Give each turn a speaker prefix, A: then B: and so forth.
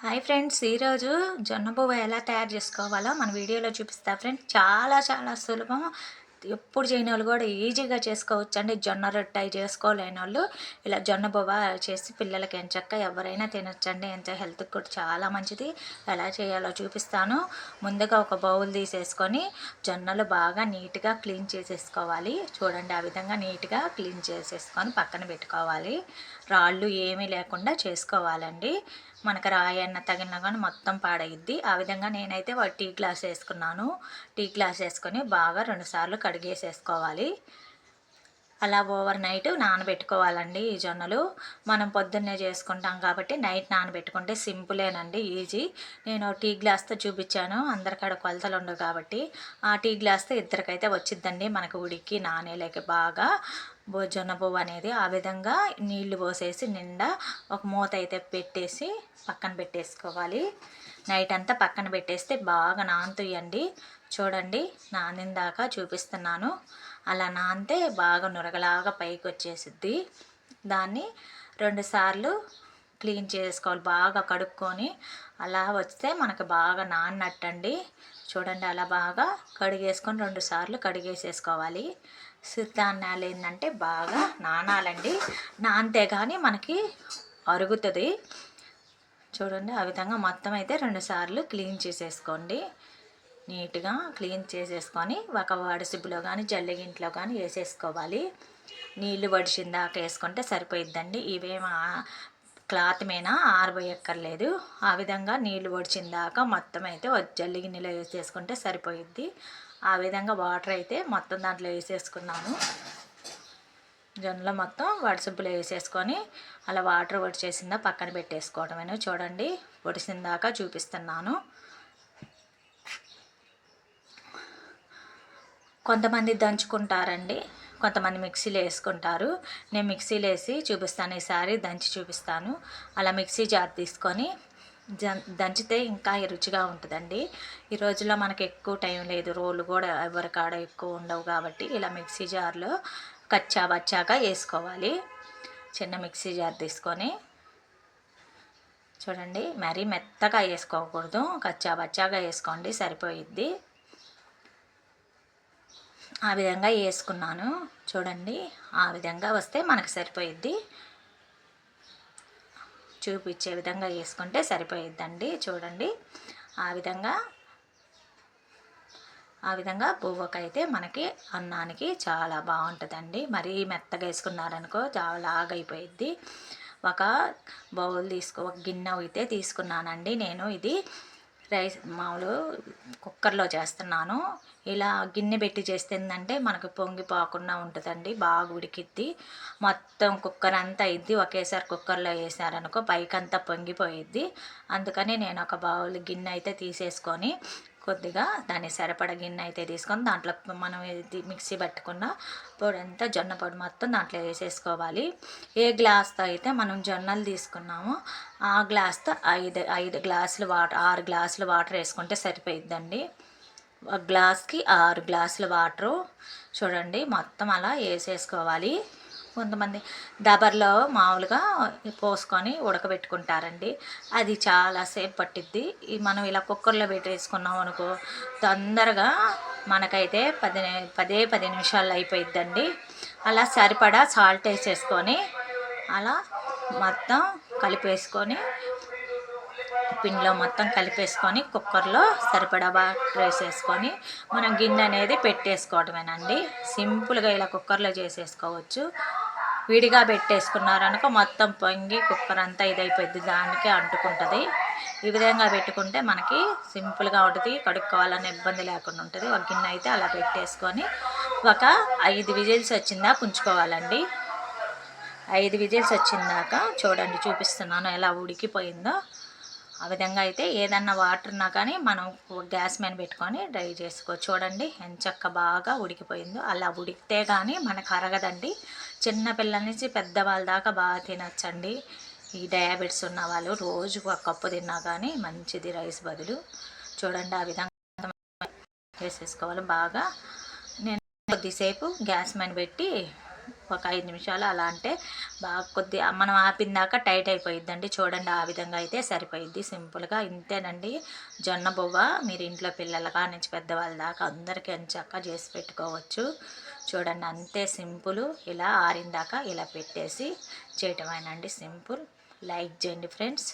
A: Hi friends ఈరోజు జొన్న పువ్వు ఎలా తయారు చేసుకోవాలో మన వీడియోలో చూపిస్తా ఫ్రెండ్స్. చాలా చాలా సులభం. ఎప్పుడు చేయని వాళ్ళు కూడా ఈజీగా చేసుకోవచ్చు అండి జొన్న రొట్టె చేసుకోలేని వాళ్ళు ఇలా జొన్న బువ్వ చేసి పిల్లలకి ఎంచక్క ఎవరైనా తినొచ్చండి. ఎంత హెల్త్కి కూడా చాలా మంచిది. ఎలా చేయాలో చూపిస్తాను. ముందుగా ఒక బౌల్ తీసేసుకొని జొన్నలు బాగా నీట్గా క్లీన్ చేసేసుకోవాలి. చూడండి ఆ విధంగా నీట్గా క్లీన్ చేసేసుకొని పక్కన పెట్టుకోవాలి. రాళ్ళు ఏమీ లేకుండా చేసుకోవాలండి. మనకు రాయి అన్న కానీ మొత్తం పాడయిద్ది ఆ విధంగా నేనైతే టీ గ్లాస్ వేసుకున్నాను. టీ గ్లాస్ వేసుకొని బాగా రెండుసార్లు కడిగేసేసుకోవాలి. అలా ఓవర్ నైట్ నానబెట్టుకోవాలండి ఈ జొన్నలు. మనం పొద్దున్నే చేసుకుంటాం కాబట్టి నైట్ నానబెట్టుకుంటే సింపులేనండి ఈజీ. నేను టీ గ్లాస్తో చూపించాను. అందరికాడ కొలతలు ఉండవు కాబట్టి. ఆ టీ గ్లాస్తో ఇద్దరికైతే వచ్చిద్దండి మనకు ఉడికి నానేలేక బాగా. జొన్న పువ్వు అనేది ఆ విధంగా నీళ్ళు పోసేసి నిండా ఒక మూత అయితే పెట్టేసి పక్కన పెట్టేసుకోవాలి. నైట్ అంతా పక్కన పెట్టేస్తే బాగా నానుతాయండి. చూడండి నానిన దాకా చూపిస్తున్నాను. అలా నానితే బాగా నురగలాగా పైకి వచ్చేసిద్ది. దాన్ని రెండుసార్లు క్లీన్ చేసుకోవాలి బాగా కడుక్కొని. అలా వస్తే మనకు బాగా నాన్నట్టండి. చూడండి అలా బాగా కడిగేసుకొని రెండు సార్లు కడిగేసేసుకోవాలి. సిరిధాన్యాలు ఏంటంటే బాగా నానాలండి. నానితే కానీ మనకి అరుగుతుంది. చూడండి ఆ విధంగా మొత్తం అయితే రెండుసార్లు క్లీన్ చేసేసుకోండి. నీట్గా క్లీన్ చేసేసుకొని ఒక వడసిబ్బులో కానీ జల్లిగింట్లో కానీ వేసేసుకోవాలి. నీళ్ళు వడిసిన దాకా వేసుకుంటే సరిపోయిద్దండి. ఇవేమో క్లాత్ మీద ఆరబోయక్కర్లేదు. ఆ విధంగా నీళ్ళు వడిచిన దాకా మొత్తం అయితే జల్లి గిన్నెలో వేసేసుకుంటే సరిపోయిద్ది. ఆ విధంగా వాటర్ అయితే మొత్తం దాంట్లో వేసేసుకున్నాను జొన్నలో మొత్తం వడిసబ్బులు వేసేసుకొని అలా వాటర్ వడిచేసిందా పక్కన పెట్టేసుకోవడమేను. చూడండి వడిసిందాక చూపిస్తున్నాను. కొంతమంది దంచుకుంటారండి కొంతమంది మిక్సీలో వేసుకుంటారు. నేను మిక్సీలో వేసి చూపిస్తాను ఈసారి దంచి చూపిస్తాను. అలా మిక్సీ జార్ తీసుకొని దంచితే ఇంకా రుచిగా ఉంటుందండి. ఈ రోజుల్లో మనకి ఎక్కువ టైం లేదు. రోలు కూడా ఎవరి కాడ ఎక్కువ ఉండవు కాబట్టి ఇలా మిక్సీ జార్లో కచ్చా బచ్చాగా వేసుకోవాలి. చిన్న మిక్సీ జార్ తీసుకొని చూడండి మరీ మెత్తగా వేసుకోకూడదు. కచ్చా బచ్చాగా వేసుకోండి సరిపోయిద్ది. ఆ విధంగా వేసుకున్నాను. చూడండి ఆ విధంగా వస్తే మనకు సరిపోయిద్ది. చూపించే విధంగా వేసుకుంటే సరిపోయిద్దండి. చూడండి. ఆ విధంగా ఆ విధంగా పువ్వుకైతే మనకి అన్నానికి చాలా బాగుంటుందండి. మరీ మెత్తగా వేసుకున్నారనుకో చాలా ఆగైపోయిద్ది ఒక బౌల్ తీసుకో ఒక గిన్నె అయితే తీసుకున్నానండి నేను. ఇది రైస్ మామూలు కుక్కర్లో చేస్తున్నాను. ఇలా గిన్నె పెట్టి చేస్తుందంటే మనకు పొంగిపోకుండా ఉంటుందండి బాగా ఉడికిద్ది. మొత్తం కుక్కర్ అంతా ఇద్ది ఒకేసారి కుక్కర్లో వేసారనుకో పైకంతా పొంగిపోయిద్ది. అందుకని నేను ఒక బౌల్ గిన్నె అయితే తీసేసుకొని కొద్దిగా దాన్ని సరిపడ గిన్నె అయితే తీసుకొని దాంట్లో మనం మిక్సీ పట్టుకున్న పొడి అంతా జొన్న పొడి మొత్తం దాంట్లో వేసేసుకోవాలి. ఏ గ్లాస్తో అయితే మనం జొన్నలు తీసుకున్నామో ఆ గ్లాస్తో ఐదు ఐదు గ్లాసులు వాటర్ ఆరు గ్లాసులు వాటర్ వేసుకుంటే సరిపోయిద్దండి. ఒక గ్లాస్కి ఆరు గ్లాసులు వాటరు. చూడండి మొత్తం అలా వేసేసుకోవాలి. కొంతమంది దబర్లో మామూలుగా పోసుకొని ఉడకబెట్టుకుంటారండి. అది చాలాసేపు పట్టిద్ది. మనం ఇలా కుక్కర్లో పెట్టేసుకున్నాం అనుకో తొందరగా మనకైతే పది పదే పది నిమిషాలు అయిపోయిద్దండి. అలా సరిపడా సాల్ట్ వేసేసుకొని అలా మొత్తం కలిపేసుకొని పిండిలో మొత్తం కలిపేసుకొని కుక్కర్లో సరిపడా వాటర్ వేసేసుకొని మనం గిన్నె అనేది పెట్టేసుకోవడమేనండి సింపుల్గా ఇలా కుక్కర్లో చేసేసుకోవచ్చు. విడిగా పెట్టేసుకున్నారనుకో మొత్తం పొంగి కుక్కర్ అంతా ఇదైపోయింది దానికే అంటుకుంటుంది. ఈ విధంగా పెట్టుకుంటే మనకి సింపుల్గా ఉంటుంది. కడుక్కోవాలనే ఇబ్బంది లేకుండా ఉంటుంది. ఒక గిన్నె అయితే అలా పెట్టేసుకొని ఒక ఐదు విజిల్స్ వచ్చిందా పుంచుకోవాలండి ఐదు విజిల్స్ వచ్చిందాక చూడండి చూపిస్తున్నాను ఎలా ఉడికిపోయిందో. ఆ విధంగా అయితే ఏదన్నా వాటర్ ఉన్నా కానీ మనం గ్యాస్ మీద పెట్టుకొని డ్రై చేసుకో. చూడండి ఎంచక్క బాగా ఉడికిపోయిందో. అలా ఉడికితే కానీ మనకు అరగదండి. చిన్న పిల్లల నుంచి పెద్దవాళ్ళ దాకా బాగా తినచ్చండి. ఈ డయాబెటీస్ ఉన్న వాళ్ళు రోజుకు ఒక కప్పు తిన్నా కానీ మంచిది రైస్ బదులు. చూడండి ఆ విధంగా వేసేసుకోవాలి బాగా. నేను కొద్దిసేపు గ్యాస్ మీద పెట్టి ఒక ఐదు నిమిషాలు అలా అంటే బాగా కొద్ది మనం ఆపిందాక టైట్ అయిపోయిద్దండి. చూడండి ఆ విధంగా అయితే సరిపోయిద్ది. సింపుల్గా ఇంతేనండి. జొన్న బొవ్వ మీరు ఇంట్లో పిల్లల నుంచి పెద్దవాళ్ళ దాకా అందరికీ అని చేసి పెట్టుకోవచ్చు. చూడండి అంతే సింపుల్. ఇలా ఆరిందాక ఇలా పెట్టేసి చేయటమేనండి సింపుల్. లైక్ చేయండి ఫ్రెండ్స్.